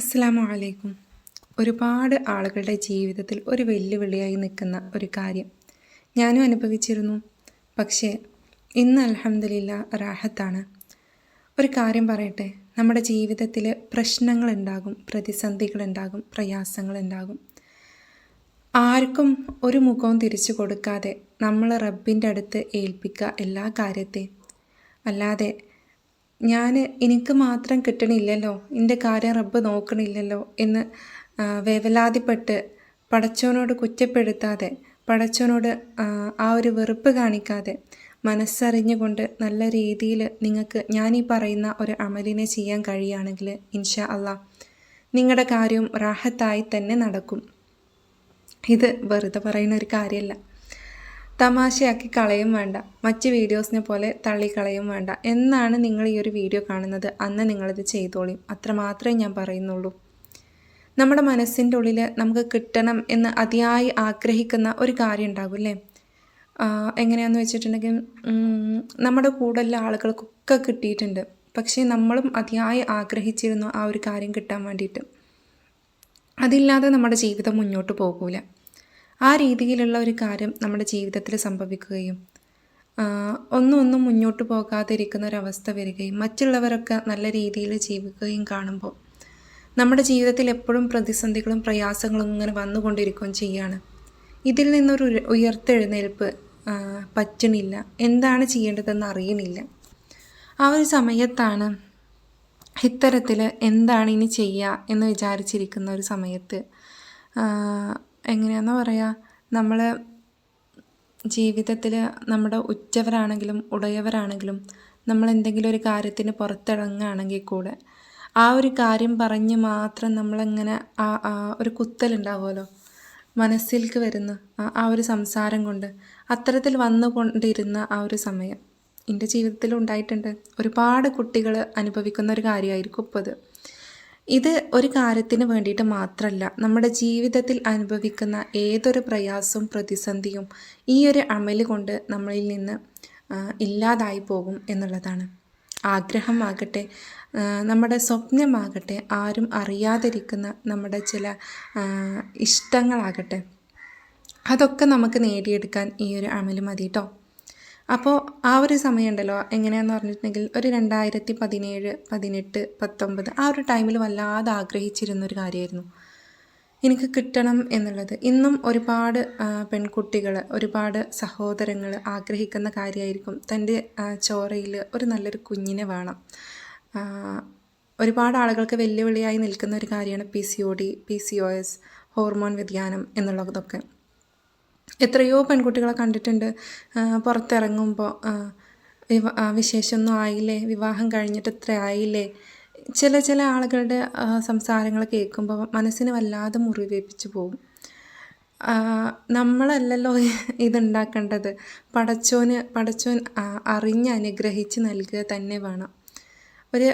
അസ്സാമു അലൈക്കും. ഒരുപാട് ആളുകളുടെ ജീവിതത്തിൽ ഒരു വെല്ലുവിളിയായി നിൽക്കുന്ന ഒരു കാര്യം ഞാനും അനുഭവിച്ചിരുന്നു. പക്ഷേ ഇന്ന് അലഹമില്ല റാഹത്താണ്. ഒരു കാര്യം പറയട്ടെ നമ്മുടെ ജീവിതത്തിൽ പ്രശ്നങ്ങളുണ്ടാകും പ്രതിസന്ധികളുണ്ടാകും പ്രയാസങ്ങളുണ്ടാകും. ആർക്കും ഒരു മുഖവും തിരിച്ചു കൊടുക്കാതെ നമ്മൾ റബ്ബിന്റെ അടുത്ത് ഏൽപ്പിക്കുക എല്ലാ കാര്യത്തെയും അല്ലാതെ ഞാൻ എനിക്ക് മാത്രം കിട്ടണില്ലല്ലോ എന്റെ കാര്യം റബ്ബ് നോക്കണില്ലല്ലോ എന്ന് വേവലാതിപ്പെട്ട് പടച്ചോനോട് കുറ്റപ്പെടുത്താതെ പടച്ചോനോട് ആ, ഒരു വെറുപ്പ് കാണിക്കാതെ മനസ്സറിഞ്ഞുകൊണ്ട് നല്ല രീതിയിൽ നിങ്ങൾക്ക് ഈ പറയുന്ന ഒരു അമലിനെ ചെയ്യാൻ കഴിയുകയാണെങ്കിൽ ഇൻഷാ അള്ളാ നിങ്ങളുടെ കാര്യവും റാഹത്തായി തന്നെ നടക്കും. ഇത് വെറുതെ പറയുന്ന ഒരു കാര്യമല്ല തമാശയാക്കി കളയും വേണ്ട. മറ്റ് വീഡിയോസിനെ പോലെ തള്ളിക്കളയും വേണ്ട. എന്നാണ് നിങ്ങൾ ഈ ഒരു വീഡിയോ കാണുന്നത്. അന്ന് നിങ്ങളിത് ചെയ്തോളിയും അത്രമാത്രമേ ഞാൻ പറയുന്നുള്ളൂ. നമ്മുടെ മനസ്സിന്റെ ഉള്ളിൽ നമുക്ക് കിട്ടണം എന്ന് അതിയായി ആഗ്രഹിക്കുന്ന ഒരു കാര്യം ഉണ്ടാകും അല്ലേ എങ്ങനെയാണെന്ന് വെച്ചിട്ടുണ്ടെങ്കിൽ നമ്മുടെ നമ്മുടെ കൂടെയുള്ള ആളുകൾക്കൊക്കെ കിട്ടിയിട്ടുണ്ട്. പക്ഷേ നമ്മളും അതിയായി ആഗ്രഹിച്ചിരുന്നു ആ ഒരു കാര്യം കിട്ടാൻ വേണ്ടിയിട്ട്. അതില്ലാതെ നമ്മുടെ ജീവിതം മുന്നോട്ട് പോകൂല. ആ രീതിയിലുള്ള ഒരു കാര്യം നമ്മുടെ ജീവിതത്തിൽ സംഭവിക്കുകയും ഒന്നും ഒന്നും മുന്നോട്ട് പോകാതിരിക്കുന്ന ഒരവസ്ഥ വരികയും മറ്റുള്ളവരൊക്കെ നല്ല രീതിയിൽ ജീവിക്കുകയും കാണുമ്പോൾ നമ്മുടെ ജീവിതത്തിൽ എപ്പോഴും പ്രതിസന്ധികളും പ്രയാസങ്ങളും ഇങ്ങനെ വന്നുകൊണ്ടിരിക്കുകയും ചെയ്യാണ്. ഇതിൽ നിന്നൊരു ഉയ- ഉയർത്തെഴുന്നേൽപ്പ് പറ്റണില്ല. എന്താണ് ചെയ്യേണ്ടതെന്ന് അറിയുന്നില്ല. ആ ഒരു സമയത്താണ് ഇത്തരത്തിൽ എന്താണ് ഇനി ചെയ്യുക എന്ന് വിചാരിച്ചിരിക്കുന്ന ഒരു സമയത്ത് എങ്ങനെയാണെന്ന് പറയുക നമ്മൾ ജീവിതത്തിൽ നമ്മുടെ ഉറ്റവരാണെങ്കിലും ഉടയവരാണെങ്കിലും നമ്മൾ എന്തെങ്കിലും ഒരു കാര്യത്തിന് പുറത്തിറങ്ങുകയാണെങ്കിൽ കൂടെ ആ ഒരു കാര്യം പറഞ്ഞ് മാത്രം നമ്മളിങ്ങനെ ആ ഒരു കുത്തലുണ്ടാവുമല്ലോ മനസ്സിലേക്ക് വരുന്ന ആ- ഒരു സംസാരം കൊണ്ട് അത്തരത്തിൽ വന്നുകൊണ്ടിരുന്ന ആ ഒരു സമയം. എന്റെ ജീവിതത്തിൽ ഉണ്ടായിട്ടുണ്ട്. ഒരുപാട് കുട്ടികൾ അനുഭവിക്കുന്ന ഒരു കാര്യമായിരിക്കും ഇപ്പോൾ ഇത്. ഇത് ഒരു കാര്യത്തിന് വേണ്ടിയിട്ട് മാത്രമല്ല നമ്മുടെ ജീവിതത്തിൽ അനുഭവിക്കുന്ന ഏതൊരു പ്രയാസവും പ്രതിസന്ധിയും ഈ ഒരു അമൽ കൊണ്ട് നമ്മളിൽ നിന്ന് ഇല്ലാതായി പോകും എന്നുള്ളതാണ്. ആഗ്രഹമാകട്ടെ നമ്മുടെ സ്വപ്നമാകട്ടെ ആരും അറിയാതിരിക്കുന്ന നമ്മുടെ ചില ഇഷ്ടങ്ങളാകട്ടെ അതൊക്കെ നമുക്ക് നേടിയെടുക്കാൻ ഈ ഒരു അമൽ മതി കേട്ടോ അപ്പോൾ ആ ഒരു സമയമുണ്ടല്ലോ എങ്ങനെയാണെന്ന് പറഞ്ഞിട്ടുണ്ടെങ്കിൽ ഒരു രണ്ടായിരത്തി പതിനേഴ് പതിനെട്ട് പത്തൊമ്പത് ആ ഒരു ടൈമിൽ വല്ലാതെ ആഗ്രഹിച്ചിരുന്ന ഒരു കാര്യമായിരുന്നു എനിക്ക് കിട്ടണം എന്നുള്ളത്. ഇന്നും ഒരുപാട് പെൺകുട്ടികൾ ഒരുപാട് സഹോദരങ്ങൾ ആഗ്രഹിക്കുന്ന കാര്യമായിരിക്കും തന്റെ ചോരയിൽ ഒരു നല്ലൊരു കുഞ്ഞിനെ വേണം. ഒരുപാട് ആളുകൾക്ക് വെല്ലുവിളിയായി നിൽക്കുന്ന ഒരു കാര്യമാണ് P C O D P C O S hormone വ്യതിയാനം എന്നുള്ളതൊക്കെ. എത്രയോ പെൺകുട്ടികളെ കണ്ടിട്ടുണ്ട്. പുറത്തിറങ്ങുമ്പോൾ വിശേഷമൊന്നും ആയില്ലേ? വിവാഹം കഴിഞ്ഞിട്ട് ഇത്ര ആയില്ലേ? ചില ചില ആളുകളുടെ സംസാരങ്ങൾ കേൾക്കുമ്പോൾ മനസ്സിന് വല്ലാതെ മുറിവേൽപ്പിച്ചു പോകും. നമ്മളല്ലല്ലോ ഇതുണ്ടാക്കേണ്ടത്. പടച്ചോന് പടച്ചോൻ അറിഞ്ഞ് അനുഗ്രഹിച്ച് നൽകുക തന്നെ വേണം. ഒരു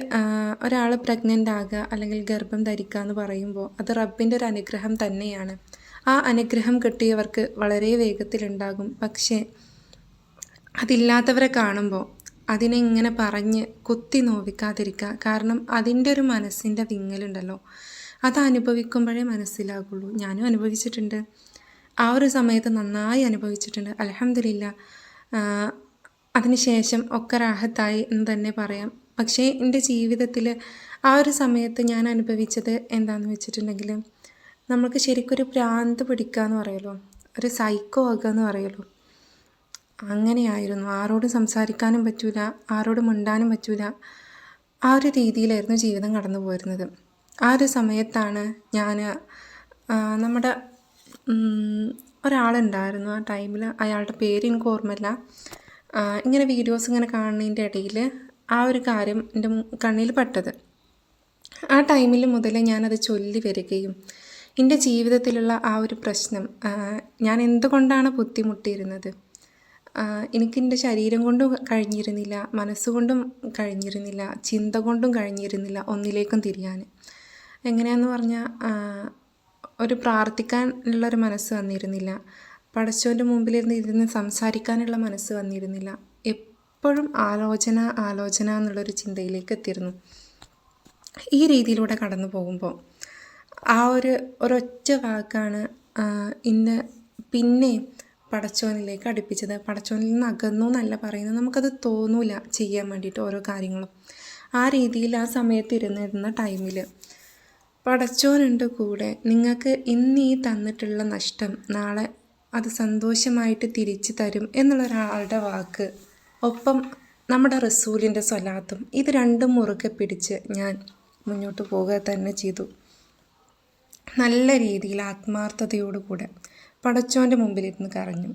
ഒരാൾ പ്രഗ്നന്റ് ആകുക അല്ലെങ്കിൽ ഗർഭം ധരിക്കുക എന്ന് പറയുമ്പോൾ അത് റബ്ബിന്റെ ഒരു അനുഗ്രഹം തന്നെയാണ്. ആ അനുഗ്രഹം കിട്ടിയവർക്ക് വളരെ വേഗത്തിലുണ്ടാകും. പക്ഷേ അതില്ലാത്തവരെ കാണുമ്പോൾ അതിനെ ഇങ്ങനെ പറഞ്ഞ് കുത്തി നോവിക്കാതിരിക്കുക കാരണം അതിന്റെ ഒരു മനസ്സിന്റെ വിങ്ങലുണ്ടല്ലോ. അത് അനുഭവിക്കുമ്പോഴേ മനസ്സിലാകുള്ളൂ. ഞാനും അനുഭവിച്ചിട്ടുണ്ട്. ആ ഒരു സമയത്ത് നന്നായി അനുഭവിച്ചിട്ടുണ്ട്. അലഹമില്ല അതിനുശേഷം ഒക്കെ റാഹത്തായി എന്ന് തന്നെ പറയാം. പക്ഷേ എന്റെ ജീവിതത്തിൽ ആ ഒരു സമയത്ത് ഞാൻ അനുഭവിച്ചത് എന്താണെന്ന് വെച്ചിട്ടുണ്ടെങ്കിൽ നമുക്ക് ശരിക്കൊരു ഭ്രാന്ത് പിടിക്കുക എന്ന് പറയുമല്ലോ ഒരു സൈക്കോ ആകുക എന്ന് പറയുമല്ലോ അങ്ങനെയായിരുന്നു. ആരോടും സംസാരിക്കാനും പറ്റൂല ആരോടും മിണ്ടാനും പറ്റൂല. ആ ഒരു രീതിയിലായിരുന്നു ജീവിതം കടന്നു പോയിരുന്നത്. ആ ഒരു സമയത്താണ് ഞാൻ നമ്മുടെ ഒരാളുണ്ടായിരുന്നു. ആ ടൈമിൽ അയാളുടെ പേര് എനിക്ക് ഓർമ്മയില്ല. ഇങ്ങനെ വീഡിയോസ് ഇങ്ങനെ കാണുന്നതിന്റെ ഇടയിൽ ആ ഒരു കാര്യം എന്റെ കണ്ണിൽ പെട്ടത്. ആ ടൈമിൽ മുതൽ ഞാനത് ചൊല്ലി വരികയും എന്റെ ജീവിതത്തിലുള്ള ആ ഒരു പ്രശ്നം ഞാൻ എന്തുകൊണ്ടാണ് ബുദ്ധിമുട്ടിയിരുന്നത്? എനിക്ക് എന്റെ ശരീരം കൊണ്ടും കഴിഞ്ഞിരുന്നില്ല മനസ്സുകൊണ്ടും കഴിഞ്ഞിരുന്നില്ല ചിന്ത കൊണ്ടും കഴിഞ്ഞിരുന്നില്ല ഒന്നിലേക്കും തിരിയാൻ. എങ്ങനെയാന്ന് പറഞ്ഞാൽ ഒരു പ്രാർത്ഥിക്കാനുള്ള ഒരു മനസ്സ് വന്നിരുന്നില്ല. പടച്ചോന്റെ മുമ്പിലിരുന്ന് ഇരുന്ന് സംസാരിക്കാനുള്ള മനസ്സ് വന്നിരുന്നില്ല. എപ്പോഴും ആലോചന ആലോചന എന്നുള്ളൊരു ചിന്തയിലേക്ക് എത്തിയിരുന്നു. ഈ രീതിയിലൂടെ കടന്നു പോകുമ്പോൾ ആ ഒരു ഒരൊറ്റ വാക്കാണ് ഇന്ന് പിന്നെ പടച്ചോനിലേക്ക് അടുപ്പിച്ചത്. പടച്ചോനിൽ നിന്ന് അകന്നു എന്നല്ല പറയുന്നത്. നമുക്കത് തോന്നൂല ചെയ്യാൻ വേണ്ടിയിട്ട് ഓരോ കാര്യങ്ങളും. ആ രീതിയിൽ ആ സമയത്ത് ഇരുന്നിരുന്ന ടൈമിൽ പടച്ചോനുണ്ട് കൂടെ. നിങ്ങൾക്ക് ഇന്ന് ഈ തന്നിട്ടുള്ള നഷ്ടം നാളെ അത് സന്തോഷമായിട്ട് തിരിച്ചു തരും എന്നുള്ളൊരാളുടെ വാക്ക്. ഒപ്പം നമ്മുടെ റസൂലിന്റെ സ്വലാത്തും ഇത് രണ്ടും മുറുകെ പിടിച്ച് ഞാൻ മുന്നോട്ട് പോവുക തന്നെ ചെയ്തു. നല്ല രീതിയിൽ ആത്മാർത്ഥതയോടുകൂടെ പടച്ചോന്റെ മുമ്പിലിരുന്ന് കരഞ്ഞു.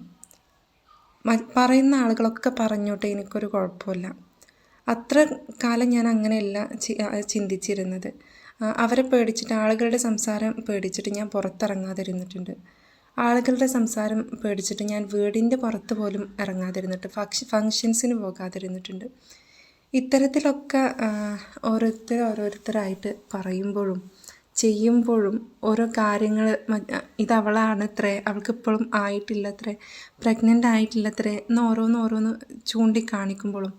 പറയുന്ന ആളുകളൊക്കെ പറഞ്ഞോട്ടെ എനിക്കൊരു കുഴപ്പമില്ല. അത്ര കാലം ഞാൻ അങ്ങനെയല്ല ചിന്തിച്ചിരുന്നത്. അവരെ പേടിച്ചിട്ട് ആളുകളുടെ സംസാരം പേടിച്ചിട്ട് ഞാൻ പുറത്തിറങ്ങാതിരുന്നിട്ടുണ്ട്. ആളുകളുടെ സംസാരം പേടിച്ചിട്ട് ഞാൻ വീടിന്റെ പുറത്ത് പോലും ഇറങ്ങാതിരുന്നിട്ട് ഫങ്ഷ ഫങ്ഷൻസിന് പോകാതിരുന്നിട്ടുണ്ട്. ഇത്തരത്തിലൊക്കെ ഓരോരുത്തർ ഓരോരുത്തരായിട്ട് പറയുമ്പോഴും ചെയ്യുമ്പോഴും ഓരോ കാര്യങ്ങൾ ഇത് ഇത്രേ അവൾക്ക് ഇപ്പോഴും ആയിട്ടില്ലത്രേ പ്രഗ്നന്റ് ആയിട്ടില്ലത്രേ എന്ന് ഓരോന്ന് ഓരോന്ന് ചൂണ്ടിക്കാണിക്കുമ്പോഴും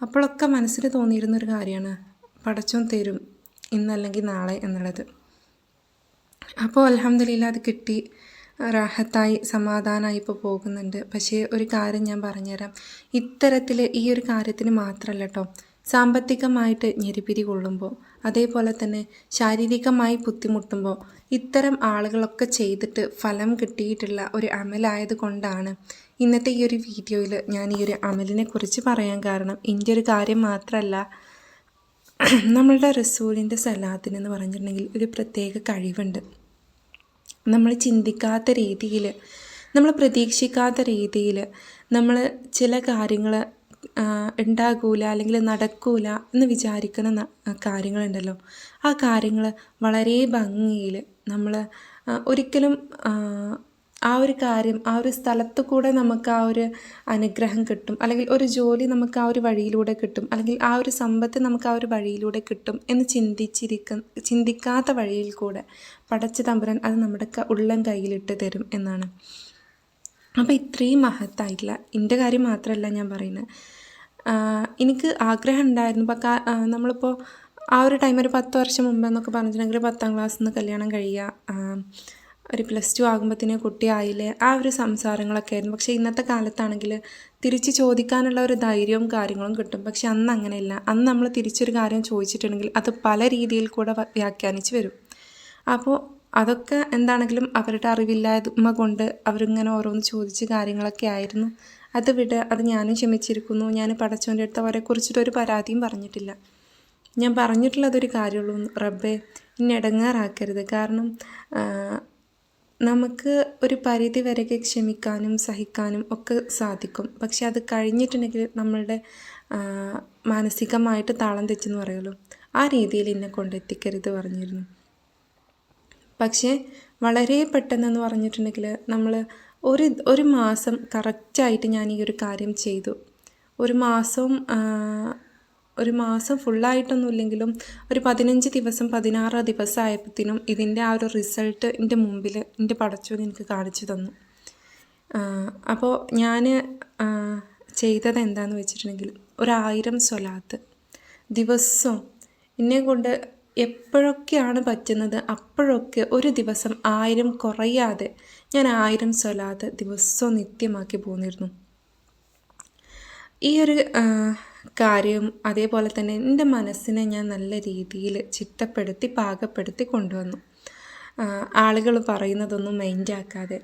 അപ്പോഴൊക്കെ മനസ്സിൽ തോന്നിയിരുന്നൊരു കാര്യമാണ് പടച്ചോൻ തരും ഇന്നല്ലെങ്കിൽ നാളെ എന്നുള്ളത്. അപ്പോൾ അലഹമ്മദില്ല അത് കിട്ടി റാഹത്തായി സമാധാനമായി ഇപ്പോൾ പോകുന്നുണ്ട്. പക്ഷേ ഒരു കാര്യം ഞാൻ പറഞ്ഞുതരാം. ഇത്തരത്തിൽ ഈ ഒരു കാര്യത്തിന് മാത്രമല്ല കേട്ടോ സാമ്പത്തികമായിട്ട് ഞെരിപിരി കൊള്ളുമ്പോൾ അതേപോലെ തന്നെ ശാരീരികമായി ബുദ്ധിമുട്ടുമ്പോൾ ഇത്തരം ആളുകളൊക്കെ ചെയ്തിട്ട് ഫലം കിട്ടിയിട്ടുള്ള ഒരു അമലായത് കൊണ്ടാണ് ഇന്നത്തെ ഈ ഒരു വീഡിയോയിൽ ഞാൻ ഈ ഒരു അമലിനെ കുറിച്ച് പറയാൻ കാരണം. എന്റെ ഒരു കാര്യം മാത്രമല്ല നമ്മളുടെ റസൂലിന്റെ സലാത്തിനെന്ന് പറഞ്ഞിട്ടുണ്ടെങ്കിൽ ഒരു പ്രത്യേക കഴിവുണ്ട്. നമ്മൾ ചിന്തിക്കാത്ത രീതിയിൽ നമ്മൾ പ്രതീക്ഷിക്കാത്ത രീതിയിൽ നമ്മൾ ചില കാര്യങ്ങൾ ഉണ്ടാകൂല അല്ലെങ്കിൽ നടക്കൂല എന്ന് വിചാരിക്കുന്ന കാര്യങ്ങളുണ്ടല്ലോ. ആ കാര്യങ്ങൾ വളരെ ഭംഗിയിൽ നമ്മൾ ഒരിക്കലും ആ ഒരു കാര്യം ആ ഒരു സ്ഥലത്ത് കൂടെ നമുക്ക് ആ ഒരു അനുഗ്രഹം കിട്ടും. അല്ലെങ്കിൽ ഒരു ജോലി നമുക്ക് ആ ഒരു വഴിയിലൂടെ കിട്ടും. അല്ലെങ്കിൽ ആ ഒരു സമ്പത്ത് നമുക്ക് ആ ഒരു വഴിയിലൂടെ കിട്ടും എന്ന് ചിന്തിച്ചിരിക്ക ചിന്തിക്കാത്ത വഴിയിൽ കൂടെ പടച്ച തമ്പുരാൻ അത് നമ്മുടെ ഉള്ളം കയ്യിലിട്ട് തരും എന്നാണ്. അപ്പോൾ ഇത്രയും മഹത്തായിട്ടില്ല എന്റെ കാര്യം മാത്രമല്ല ഞാൻ പറയുന്നത്. എനിക്ക് ആഗ്രഹം ഉണ്ടായിരുന്നു. ഇപ്പം നമ്മളിപ്പോൾ ആ ഒരു ടൈം ഒരു പത്ത് വർഷം മുമ്പ് എന്നൊക്കെ പറഞ്ഞിട്ടുണ്ടെങ്കിൽ പത്താം ക്ലാസ്സിൽ നിന്ന് കല്യാണം കഴിയുക ഒരു പ്ലസ് ടു ആകുമ്പോഴത്തേന് കുട്ടിയായില്ലേ ആ ഒരു സംസാരങ്ങളൊക്കെ ആയിരുന്നു. പക്ഷേ ഇന്നത്തെ കാലത്താണെങ്കിൽ തിരിച്ച് ചോദിക്കാനുള്ള ഒരു ധൈര്യവും കാര്യങ്ങളും കിട്ടും. പക്ഷെ അന്ന് അങ്ങനെയല്ല. അന്ന് നമ്മൾ തിരിച്ചൊരു കാര്യം ചോദിച്ചിട്ടുണ്ടെങ്കിൽ അത് പല രീതിയിൽ കൂടെ വ്യാഖ്യാനിച്ച് വരും. അപ്പോൾ അതൊക്കെ എന്താണെങ്കിലും അവരുടെ അറിവില്ലായ്മ കൊണ്ട് അവരിങ്ങനെ ഓരോന്ന് ചോദിച്ച് കാര്യങ്ങളൊക്കെ ആയിരുന്നു. അത് വിട് അത് ഞാനും ക്ഷമിച്ചിരിക്കുന്നു. ഞാൻ പടച്ചോന്റെ അടുത്ത് കുറിച്ചിട്ടൊരു പരാതിയും പറഞ്ഞിട്ടില്ല. ഞാൻ പറഞ്ഞിട്ടുള്ളതൊരു കാര്യമുള്ളൂ. റബ്ബെ ഇനി ഇടങ്ങാറാക്കരുത്. കാരണം നമുക്ക് ഒരു പരിധി വരെയൊക്കെ ക്ഷമിക്കാനും സഹിക്കാനും ഒക്കെ സാധിക്കും. പക്ഷെ അത് കഴിഞ്ഞിട്ടുണ്ടെങ്കിൽ നമ്മളുടെ മാനസികമായിട്ട് താളം തെച്ചെന്ന് പറയുമല്ലോ. ആ രീതിയിൽ എന്നെ കൊണ്ടെത്തിക്കരുത് പറഞ്ഞിരുന്നു. പക്ഷേ വളരെ പെട്ടെന്നെന്ന് പറഞ്ഞിട്ടുണ്ടെങ്കിൽ നമ്മൾ ഒരു ഒരു മാസം കറക്റ്റായിട്ട് ഞാൻ ഈ ഒരു കാര്യം ചെയ്തു. ഒരു മാസം ഒരു മാസം ഫുള്ളായിട്ടൊന്നും ഇല്ലെങ്കിലും ഒരു പതിനഞ്ച് ദിവസം പതിനാറ് ദിവസമായപ്പോഴത്തേനും ഇതിന്റെ ആ ഒരു റിസൾട്ട് എന്റെ മുമ്പിൽ എന്റെ പടച്ചു എനിക്ക് കാണിച്ചു തന്നു. അപ്പോൾ ഞാൻ ചെയ്തത് എന്താണെന്ന് വെച്ചിട്ടുണ്ടെങ്കിൽ ഒരായിരം സ്വലാത്ത് ദിവസവും. എന്നെ കൊണ്ട് എപ്പോഴൊക്കെയാണ് പറ്റുന്നത്? അപ്പോഴൊക്കെ ഒരു ദിവസം ആയിരം കുറയാതെ ഞാൻ ആയിരം സ്വലാത്ത് ദിവസവും നിത്യമാക്കി പോന്നിരുന്നു. ഈ ഒരു കാര്യം അതേപോലെ തന്നെ എന്റെ മനസ്സിനെ ഞാൻ നല്ല രീതിയിൽ ചിട്ടപ്പെടുത്തി പാകപ്പെടുത്തി കൊണ്ടുവന്നു. ആളുകൾ പറയുന്നതൊന്നും മൈൻഡാക്കാതെ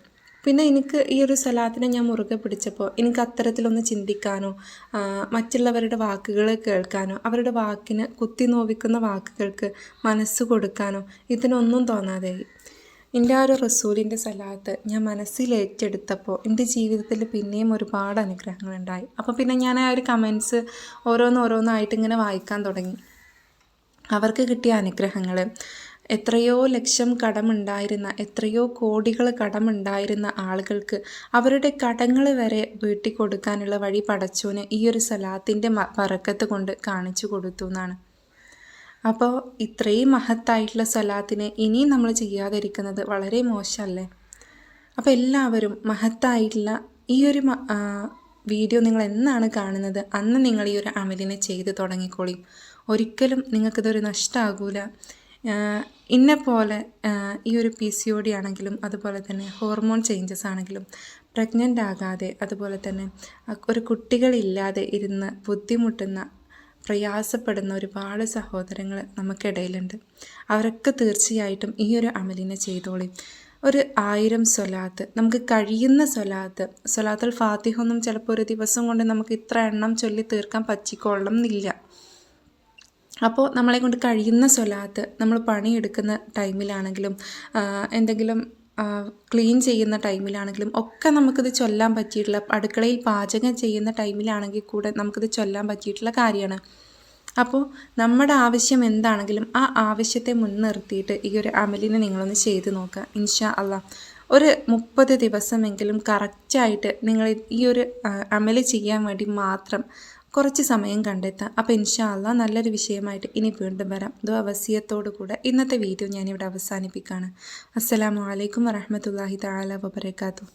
പിന്നെ എനിക്ക് ഈ ഒരു സലാത്തിനെ ഞാൻ മുറുകെ പിടിച്ചപ്പോൾ എനിക്ക് അത്തരത്തിലൊന്ന് ചിന്തിക്കാനോ മറ്റുള്ളവരുടെ വാക്കുകൾ കേൾക്കാനോ അവരുടെ വാക്കിന് കുത്തി നോവിക്കുന്ന വാക്കുകൾക്ക് മനസ്സ് കൊടുക്കാനോ ഇതിനൊന്നും തോന്നാതെയായി. എന്റെ ആ ഒരു റസൂലിന്റെ സലാത്ത് ഞാൻ മനസ്സിൽ ഏറ്റെടുത്തപ്പോൾ എന്റെ ജീവിതത്തിൽ പിന്നെയും ഒരുപാട് അനുഗ്രഹങ്ങളുണ്ടായി. അപ്പോൾ പിന്നെ ഞാൻ ആ ഒരു കമൻസ് ഓരോന്നോരോന്നായിട്ട് ഇങ്ങനെ വായിക്കാൻ തുടങ്ങി. അവർക്ക് കിട്ടിയ അനുഗ്രഹങ്ങൾ എത്രയോ ലക്ഷം കടമുണ്ടായിരുന്ന എത്രയോ കോടികൾ കടമുണ്ടായിരുന്ന ആളുകൾക്ക് അവരുടെ കടങ്ങൾ വരെ വീട്ടി കൊടുക്കാനുള്ള വഴി പടച്ചോന് ഈ ഒരു സലാത്തിന്റെ പറക്കത്ത് കൊണ്ട് കാണിച്ചു കൊടുത്തു എന്നാണ്. അപ്പോൾ ഇത്രയും മഹത്തായിട്ടുള്ള സലാത്തിനെ ഇനിയും നമ്മൾ ചെയ്യാതിരിക്കുന്നത് വളരെ മോശമല്ലേ? അപ്പോൾ എല്ലാവരും മഹത്തായിട്ടുള്ള ഈ ഒരു വീഡിയോ നിങ്ങൾ എന്നാണ് കാണുന്നത് അന്ന് നിങ്ങൾ ഈ ഒരു അമലിനെ ചെയ്ത് തുടങ്ങിക്കോളി. ഒരിക്കലും നിങ്ങൾക്കിതൊരു നഷ്ടമാകൂല ഇന്നെ പോലെ ഈ ഒരു പി സി ഒ ഡി ആണെങ്കിലും അതുപോലെ തന്നെ ഹോർമോൺ ചേഞ്ചസ് ആണെങ്കിലും പ്രഗ്നന്റ് ആകാതെ അതുപോലെ തന്നെ ഒരു കുട്ടികളില്ലാതെ ഇരുന്ന് ബുദ്ധിമുട്ടുന്ന പ്രയാസപ്പെടുന്ന ഒരുപാട് സഹോദരങ്ങൾ നമുക്കിടയിലുണ്ട്. അവരൊക്കെ തീർച്ചയായിട്ടും ഈ ഒരു അമലിനെ ചെയ്തോളി. ഒരു ആയിരം സ്വലാത്ത് നമുക്ക് കഴിയുന്ന സ്വലാത്ത് സ്വലാത്തുൽ ഫാത്തിഹൊന്നും ചിലപ്പോൾ ഒരു ദിവസം കൊണ്ട് നമുക്ക് ഇത്ര എണ്ണം ചൊല്ലി തീർക്കാൻ പറ്റിക്കൊള്ളണം എന്നില്ല അപ്പോൾ നമ്മളെ കൊണ്ട് കഴിയുന്ന സ്വലാത്ത് നമ്മൾ പണിയെടുക്കുന്ന ടൈമിലാണെങ്കിലും എന്തെങ്കിലും ക്ലീൻ ചെയ്യുന്ന ടൈമിലാണെങ്കിലും ഒക്കെ നമുക്കിത് ചൊല്ലാൻ പറ്റിയിട്ടുള്ള അടുക്കളയിൽ പാചകം ചെയ്യുന്ന ടൈമിലാണെങ്കിൽ കൂടെ നമുക്കിത് ചൊല്ലാൻ പറ്റിയിട്ടുള്ള കാര്യമാണ്. അപ്പോൾ നമ്മുടെ ആവശ്യം എന്താണെങ്കിലും ആ ആവശ്യത്തെ മുൻനിർത്തിയിട്ട് ഈ ഒരു അമലിനെ നിങ്ങളൊന്ന് ചെയ്ത് നോക്കുക ഇൻഷാ അല്ല ഒരു മുപ്പത് ദിവസമെങ്കിലും കറക്റ്റായിട്ട് നിങ്ങൾ ഈ ഒരു അമൽ ചെയ്യാൻ വേണ്ടി മാത്രം കുറച്ച് സമയം കണ്ടെത്താം. അപ്പോൾ ഇൻഷാല്ല നല്ലൊരു വിഷയമായിട്ട് ഇനി വീണ്ടും വരാം. ദോ അവസ്യത്തോടു കൂടെ ഇന്നത്തെ വീഡിയോ ഞാനിവിടെ അവസാനിപ്പിക്കുകയാണ് അസ്സലാമു അലൈക്കും വറഹമത്തല്ലാഹി താല വബർക്കാത്തു